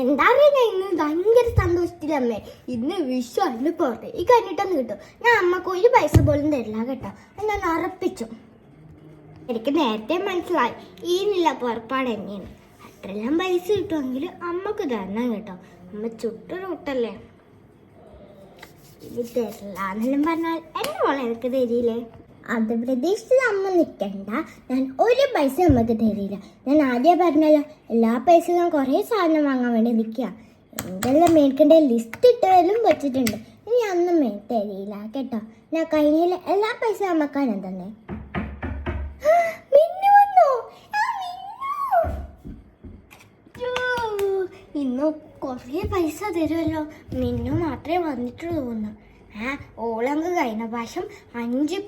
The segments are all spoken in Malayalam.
എന്താ പറയുക ഇന്ന് ഭയങ്കര സന്തോഷത്തിലമ്മേ. ഇന്ന് വിഷു അതിന് പോട്ടെ. ഈ കഴിഞ്ഞിട്ടൊന്ന് കിട്ടും. ഞാൻ അമ്മയ്ക്ക് ഒരു പൈസ പോലും തരില്ല കേട്ടോ. ഞാൻ ഉറപ്പിച്ചു. എനിക്ക് നേരത്തെ മനസ്സിലായി. ഈ നില പുറപ്പാട് തന്നെയാണ്. അത്രയെല്ലാം പൈസ കിട്ടുമെങ്കിൽ അമ്മയ്ക്ക് തരണം കേട്ടോ. അമ്മ ചുട്ടൊരു മുട്ടല്ലേ ഇത് തരില്ല എന്നെല്ലാം പറഞ്ഞാൽ എന്നെ മോളെ എനിക്ക് തരില്ലേ? അത് പ്രതീക്ഷിച്ച് അമ്മ നിൽക്കണ്ട ഞാൻ ഒരു പൈസ നമുക്ക് തരില്ല. ഞാൻ ആദ്യം പറഞ്ഞല്ലോ എല്ലാ പൈസയും ഞാൻ കുറേ സാധനം വാങ്ങാൻ വേണ്ടി നിൽക്കുക എന്തെല്ലാം മേടിക്കേണ്ട ലിസ്റ്റ് ഇട്ടാലും വെച്ചിട്ടുണ്ട്. ഇനി അന്നും തരില്ല കേട്ടോ. ഞാൻ കഴിഞ്ഞ എല്ലാ പൈസ അമ്മക്കാനും തന്നെ. ഇന്ന് കുറേ പൈസ തരുമല്ലോ മിന്നു മാത്രമേ വന്നിട്ടുള്ളൂ തോന്നുന്നു ആ ഓളങ്ക് കഴിഞ്ഞ പ്രാവശ്യം അഞ്ച്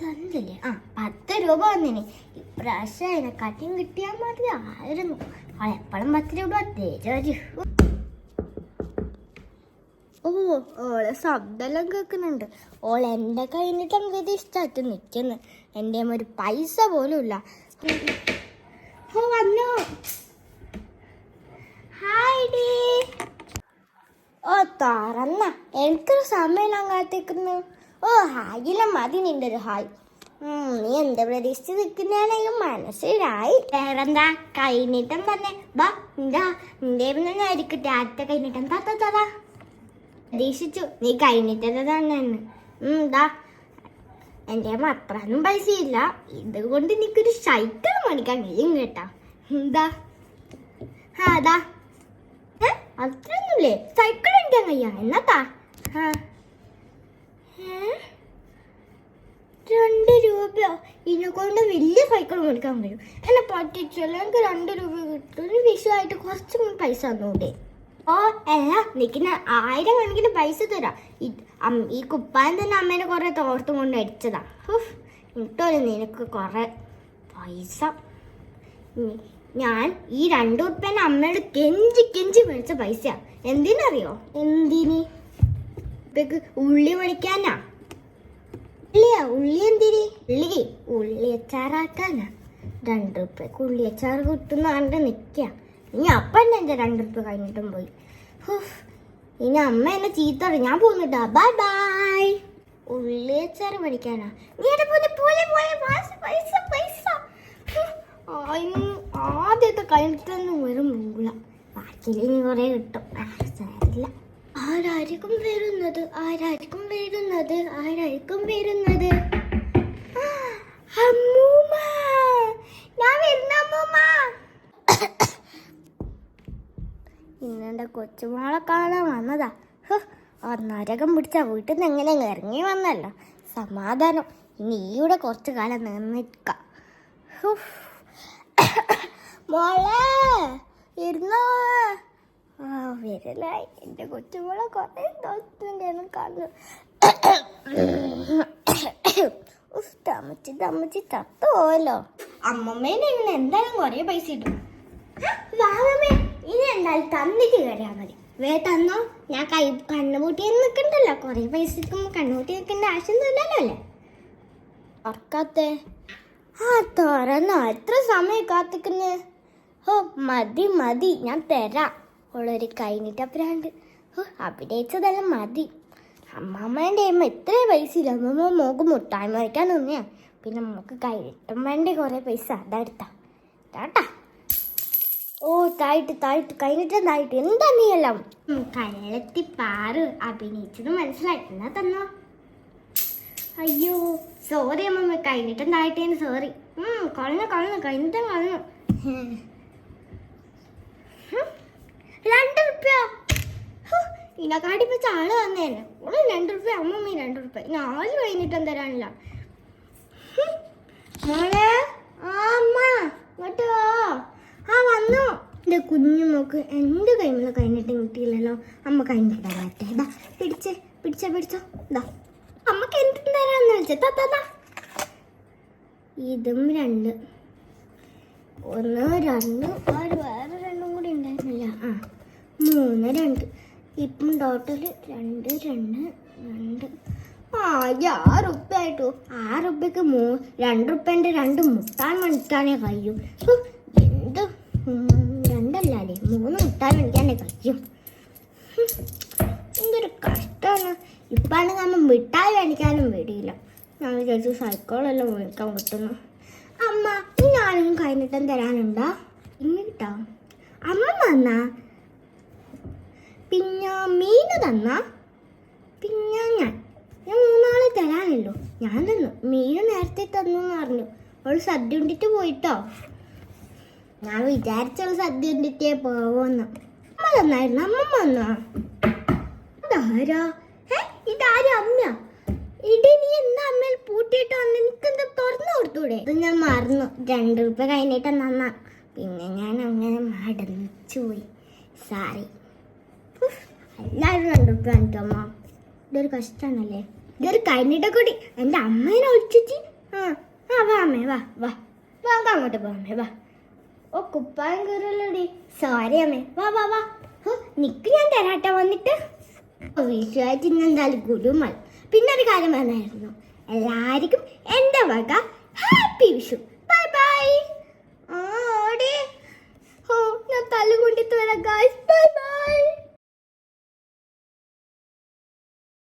പത്തഞ്ചല്ലേ ആ പത്ത് രൂപ വന്നിനി. ഇപ്രാവശ്യം അതിനെക്കാട്ടിയും കിട്ടിയാൽ മതി. ആയിരുന്നു. എപ്പോഴും പത്ത് രൂപ ഓ ഓളെ ശബ്ദമെല്ലാം കേൾക്കുന്നുണ്ട്. ഓൾ എന്റെ കഴിഞ്ഞിട്ട് അങ്ങ് ഇഷ്ടമായിട്ട് നിൽക്കുന്നു എന്റെ ഒരു പൈസ പോലും ഇല്ല. ഓ വന്നു. Hi D. ഓ തുറന്ന. എനിക്കൊരു സമയം അങ്ങാത്തേക്കുന്നു ഓ ഹായിലും മതി നിന്റെ ഒരു ഹായ്. നീ എന്ത് പ്രതീക്ഷിച്ച് നിൽക്കുന്നതാണെങ്കിൽ മനസ്സിലായി. വേറെന്താ? കൈനീട്ടം തന്നെ. ബാ എന്താ നിന്റെ ആയിരിക്കട്ടെ ആദ്യത്തെ കൈനീട്ടം. താ താ താ, താ പ്രതീക്ഷിച്ചു. നീ കഴിഞ്ഞിട്ടത് തന്നെ എന്താ എന്റെ അത്രയൊന്നും പൈസ ഇല്ല ഇതുകൊണ്ട് എനിക്കൊരു സൈക്കിൾ മേടിക്കാൻ കഴിയും കേട്ടാ. എന്താ ആ അതാ അത്രയൊന്നുമില്ലേ? സൈക്കിൾ മേടിക്കാൻ കഴിയാ? എന്നാത്താ ആ ഏ? രണ്ട് രൂപയോ ഇതിനെ കൊണ്ട് വലിയ സൈക്കിൾ മേടിക്കാൻ കഴിയും എന്നെ പറ്റിച്ചല്ലോ എനിക്ക് രണ്ട് രൂപ കിട്ടും. വിഷയമായിട്ട് കുറച്ചും പൈസ തന്നൂടെ. ഓ അല്ല നിൽക്കുന്ന ആയിരം കണക്കിന് പൈസ തരാം. ഈ കുപ്പായം തന്നെ അമ്മേനെ കുറെ തോർത്തും കൊണ്ട് അടിച്ചതാ. ഹുഫ്, എന്നിട്ടൊരു നിനക്ക് കുറേ പൈസ. ഞാൻ ഈ രണ്ടു ഉറുപ്പേനെ അമ്മയോട് കെഞ്ചി കെഞ്ചി മേടിച്ച പൈസ എന്തിനറിയോ? എന്തിന്? ഇപ്പക്ക് ഉള്ളി എന്തിന് ഉള്ളി ഉള്ളി അച്ചാറാക്കാനാ രണ്ട് ഉറുപ്പ്യക്ക് ഉള്ളി അച്ചാർ കിട്ടുന്ന കണ്ട് നിൽക്കുക ഇനി അപ്പം എന്റെ രണ്ട് കഴിഞ്ഞിട്ടും പോയി. ഇനി അമ്മ എന്നെ ചീത്തോടെ ഞാൻ പോകുന്നുട്ടാ ബൈ ബൈ ഉള്ളി പഠിക്കാനാ. നീ എന്റെ പൈസ പൈസ ആദ്യത്തെ കഴിഞ്ഞിട്ടൊന്നും വെറും മൂള ബാക്കിയിൽ ഇനി കുറേ കിട്ടും. സാരില്ല. ആരായിരിക്കും വരുന്നത് ആരായിരിക്കും വരുന്നത് ആരായിരിക്കും വരുന്നത് ഇന്നെന്റെ കൊച്ചുമോളെ കാണാൻ വന്നതാ. ആ നരകം പിടിച്ച വീട്ടിൽ നിന്ന് എങ്ങനെ ഇറങ്ങി വന്നല്ലോ? സമാധാനം. ഇനി ഈയുടെ കുറച്ച് കാലം നിന്നിരിക്കാം. മോളെ ഇരുന്നോ? ആ വരലായി. എന്റെ കൊച്ചുമോളെ കുറേ ദിവസത്തിന്റെ കാണുന്നു. അമ്മച്ചി തമ്മച്ചി ചത്തുപോയല്ലോ അമ്മമ്മേനെ ഇങ്ങനെ എന്തായാലും കുറേ പൈസ ഇട്ടു വാങ്ങമ്മേ ഇനി എന്തായാലും തന്നിട്ട് കയറിയാൽ മതി. വേ തന്നോ. ഞാൻ കൈ കണ്ണുപൂട്ടി നിൽക്കണ്ടല്ലോ കുറേ പൈസ കിട്ടുമ്പോൾ കണ്ണുപൂട്ടി നിൽക്കേണ്ട ആവശ്യം ആവശ്യമൊന്നുമില്ലല്ലോ അല്ലേ? ഉറക്കാത്തേ. ആ തുറന്നോ. എത്ര സമയം കാത്തിക്കുന്നു? ഓ മതി മതി. ഞാൻ തരാം. ഉള്ളൊരു കൈനീട്ടപ്പുരാണ്ട് ഓ അഭിനയിച്ചതെല്ലാം മതി. അമ്മമ്മേന്റെ അമ്മ ഇത്രയും പൈസ ഇല്ല. അമ്മമ്മ മോക്ക് മുട്ടായി വയ്ക്കാൻ നിന്നെയാ. പിന്നെ മോക്ക് കൈയിട്ടും വേണ്ടി കുറേ പൈസ. അതെടുത്താ ടാട്ടാ ഓ തായിട്ട് തായിട്ട്. കഴിഞ്ഞിട്ട് തായിട്ട്. എന്താ നീ എല്ലാം? കയ്യിലെത്തി പാറ് അഭിനയിച്ചത് മനസ്സിലായി. എന്നാ തന്നോ? അയ്യോ സോറി അമ്മമ്മ. കഴിഞ്ഞിട്ടും തായിട്ടേന് സോറി കളഞ്ഞു കളഞ്ഞു. കഴിഞ്ഞിട്ടും കളഞ്ഞു. രണ്ട് റുപ്യ. ഇതിനെക്കാട്ടി ഇപ്പൊ ചാൾ തന്നേനെ ഓൾ രണ്ടു റുപ്യ അമ്മമ്മ രണ്ടു റുപ്യ നാല് കഴിഞ്ഞിട്ടും തരാനില്ല? ഹും. മോളെ ആ അമ്മ ഇങ്ങോട്ട് വാ. ആ വന്നു. എന്റെ കുഞ്ഞു മോക്ക് എന്റെ കൈമിൽ കഴിഞ്ഞിട്ട് കിട്ടിയില്ലല്ലോ. അമ്മ കഴിഞ്ഞിട്ട് തരാട്ടെ ഇതാ പിടിച്ചേ പിടിച്ചോ പിടിച്ചോ. ഇതാ അമ്മയ്ക്ക് എന്തും തരാന്ന് വെച്ചാ താ. ഇതും രണ്ട്. ഒന്ന് രണ്ട് ആറ് വേറെ രണ്ടും കൂടി ഉണ്ടായിരുന്നില്ല. ആ മൂന്ന് രണ്ട്. ഇപ്പം ടോട്ടൽ രണ്ട് രണ്ട് രണ്ട്. ആ ഈ ആറ് ഉപ്പ ആയിട്ടു? ആറ് ഉപ്പയ്ക്ക് മൂ രണ്ട് ഉപ്പേന്റെ രണ്ട് മുട്ടാൻ മണിക്കാനേ കഴിയും. എന്ത്? രണ്ടല്ല മൂന്ന് മുട്ടാൻ മണിക്കാനേ കഴിയും. എന്തൊരു കഷ്ടമാണ്. ഇപ്പാണ് നമ്മൾ മിഠായി മേടിക്കാനും വേടിയില്ല. ഞാൻ വിചാരിച്ചു സൈക്കോളെല്ലാം മേടിക്കാൻ കിട്ടുന്നു അമ്മ ഇനി ആരെങ്കിലും കൈനീട്ടം തരാനുണ്ടോ? ഇനി കിട്ടാം. അമ്മ വന്നാ? പിന്നെ മീന് തന്ന? പിന്നെ ഞാൻ. ഞാൻ മൂന്നാളെ തരാനല്ലോ. ഞാൻ തന്നു. മീന് നേരത്തെ തന്നു എന്ന് പറഞ്ഞു. അവൾ സദ്യ ഉണ്ടിട്ട് പോയിട്ടോ? ഞാൻ വിചാരിച്ചവൾ സദ്യ ഉണ്ടിട്ടേ പോവോന്ന്. അമ്മ തന്നായിരുന്നു. അമ്മ വന്നാ ഇതാരാ? ഏ ഇതാരാ അമ്മ. ഇടി നീ എന്താ അമ്മയിൽ പൂട്ടിയിട്ട് വന്ന്? എനിക്കെന്താ തുറന്നു കൊടുത്തൂടെ? അത് ഞാൻ മറന്നു. രണ്ട് രൂപ കഴിഞ്ഞിട്ട് നന്നാ പിന്നെ ഞാൻ അങ്ങനെ മടച്ചു പോയി സാറി എല്ലാവരും രൂപ വാങ്ങിട്ടോ അമ്മ? ഇതൊരു കഷ്ടമാണല്ലേ ഇതൊരു കഴിഞ്ഞിട്ട് കൂടി. എന്റെ അമ്മേനെ ഒഴിച്ചിട്ട് ആ ആ വാ അമ്മേ വാ വാ. വാ അങ്ങോട്ട് പോ അമ്മേ വാ. ഓ കുപ്പായം കയറല്ലോടി സോറി അമ്മേ. വാ വാ വാ. നിക്ക് ഞാൻ തരാട്ടെ വന്നിട്ട്. വീട്ടുകാരി എന്തായാലും ഗുരുമൽ പിന്നെ ഒരു കാര്യം പറഞ്ഞായിരുന്നു. എല്ലാവർക്കും എന്റെ വക ഹാപ്പി വിഷു. Bye bye. ഓടി. ഓ ഞാൻ തല്ലുകൊണ്ടിട്ട് വരാം ഗായ്സ് ബൈ ബൈ.